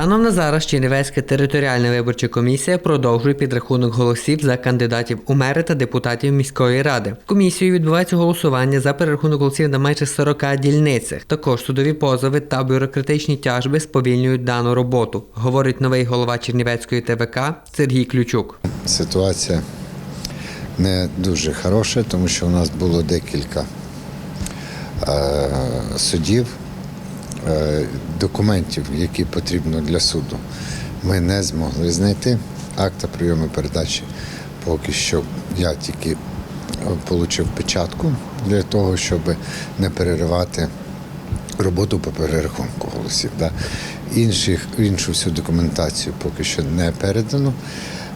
Станом на зараз Чернівецька територіальна виборча комісія продовжує підрахунок голосів за кандидатів у мери та депутатів міської ради. Комісією відбувається голосування за перерахунок голосів на майже 40 дільницях. Також судові позови та бюрократичні тяжби сповільнюють дану роботу, говорить новий голова Чернівецької ТВК Сергій Ключук. Ситуація не дуже хороша, тому що у нас було декілька е, судів, документів, які потрібно для суду. Ми не змогли знайти. Акта прийому передачі поки що я тільки отримав печатку для того, щоб не переривати роботу по перерахунку голосів. Да. Інших, іншу всю документацію поки що не передано.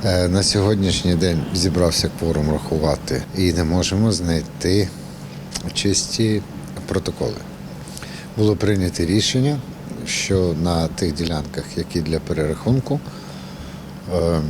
Е, На сьогоднішній день зібрався кворум рахувати і не можемо знайти чисті протоколи. Було прийнято рішення, що на тих ділянках, які для перерахунку, е,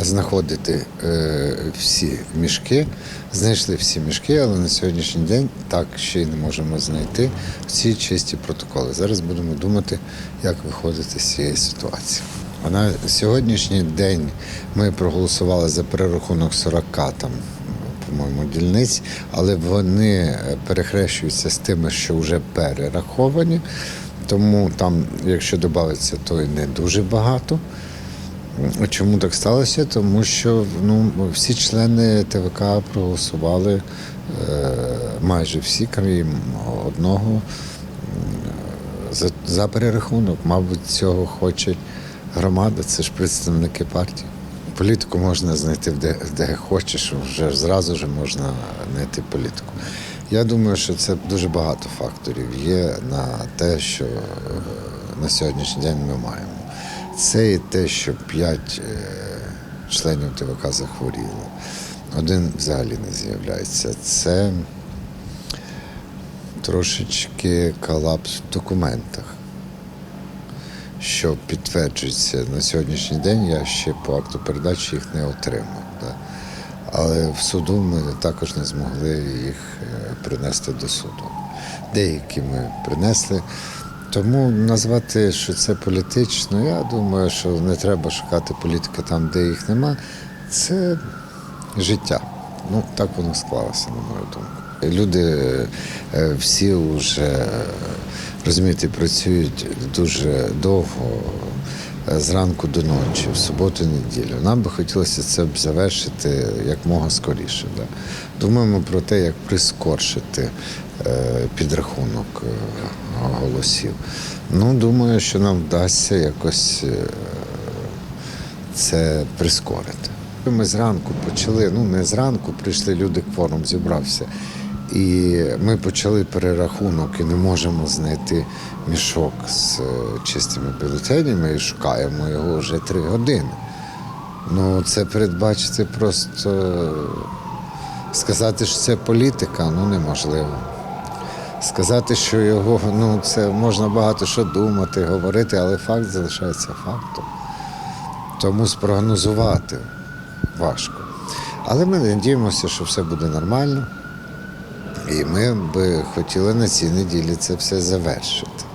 знаходити е, всі мішки. Знайшли всі мішки, але на сьогоднішній день так ще й не можемо знайти всі чисті протоколи. Зараз будемо думати, як виходити з цієї ситуації. А На сьогоднішній день ми проголосували за перерахунок 40 там, по-моєму, дільниць, але вони перехрещуються з тими, що вже перераховані. Тому там, якщо додається, то і не дуже багато. Чому так сталося? Тому що ну, всі члени ТВК проголосували е, майже всі, крім одного, за, за перерахунок. Мабуть, цього хоче громада, це ж представники партії. Політику можна знайти де, де хочеш, вже зразу ж можна знайти політику. Я думаю, що це дуже багато факторів є на те, що е, на сьогоднішній день ми маємо. Це і те, що п'ять е, членів ТВК захворіло. Один взагалі не з'являється. Це трошечки колапс в документах, що підтверджується на сьогоднішній день. Я ще по акту передачі їх не отримав. Да. Але в суду ми також не змогли їх е, принести до суду. Деякі ми принесли. Тому назвати, що це політично, я думаю, що не треба шукати політики там, де їх нема. Це життя. Ну, так воно склалося, на мою думку. Люди е, всі вже, розумієте, працюють дуже довго, е, зранку до ночі, в суботу, неділю. Нам би хотілося це б завершити якмога скоріше. Да. Думаємо про те, як прискоршити е, підрахунок е, голосів. Ну, думаю, що нам вдасться якось це прискорити. Ми зранку почали, ну не зранку, прийшли люди, кворум зібрався. І ми почали перерахунок і не можемо знайти мішок з е, чистими бюлетенями і шукаємо його вже три години. Ну, це передбачити просто е, сказати, що це політика, ну неможливо. Сказати, що його, ну це можна багато що думати, говорити, але факт залишається фактом. Тому спрогнозувати важко. Але ми надіємося, що все буде нормально. І ми би хотіли на цій неділі це все завершити.